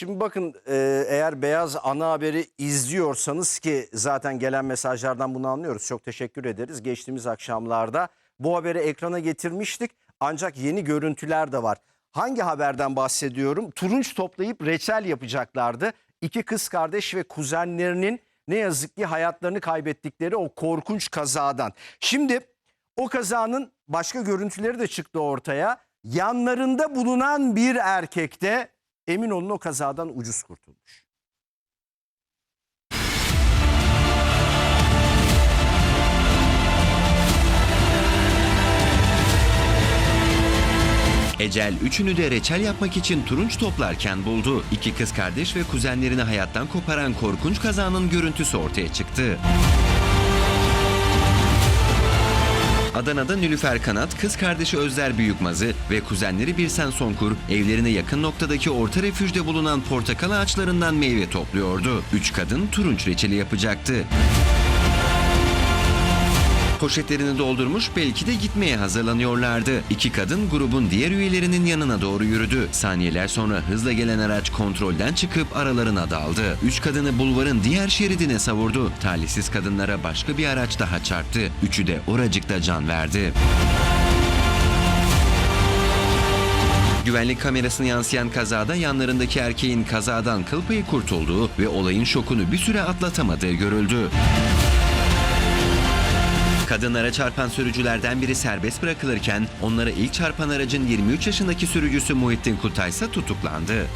Şimdi bakın e, eğer Beyaz Ana Haberi izliyorsanız ki zaten gelen mesajlardan bunu anlıyoruz. Çok teşekkür ederiz. Geçtiğimiz akşamlarda bu haberi ekrana getirmiştik. Ancak yeni görüntüler de var. Hangi haberden bahsediyorum? Turunç toplayıp reçel yapacaklardı. İki kız kardeş ve kuzenlerinin ne yazık ki hayatlarını kaybettikleri o korkunç kazadan. Şimdi o kazanın başka görüntüleri de çıktı ortaya. Yanlarında bulunan bir erkek de emin olun o kazadan ucuz kurtulmuş. Ecel üçünü de reçel yapmak için turunç toplarken buldu. İki kız kardeş ve kuzenlerini hayattan koparan korkunç kazanın görüntüsü ortaya çıktı. Adana'da Nülüfer Kanat, kız kardeşi Özler Büyükmazı ve kuzenleri Birsen Sonkur evlerine yakın noktadaki orta refüjde bulunan portakal ağaçlarından meyve topluyordu. Üç kadın turunç reçeli yapacaktı. Poşetlerini doldurmuş belki de gitmeye hazırlanıyorlardı. İki kadın grubun diğer üyelerinin yanına doğru yürüdü. Saniyeler sonra hızla gelen araç kontrolden çıkıp aralarına daldı. Üç kadını bulvarın diğer şeridine savurdu. Talihsiz kadınlara başka bir araç daha çarptı. Üçü de oracıkta can verdi. Güvenlik kamerasına yansıyan kazada yanlarındaki erkeğin kazadan kıl payı kurtulduğu ve olayın şokunu bir süre atlatamadığı görüldü. Kadınlara çarpan sürücülerden biri serbest bırakılırken onlara ilk çarpan aracın 23 yaşındaki sürücüsü Muhittin Kutay ise tutuklandı.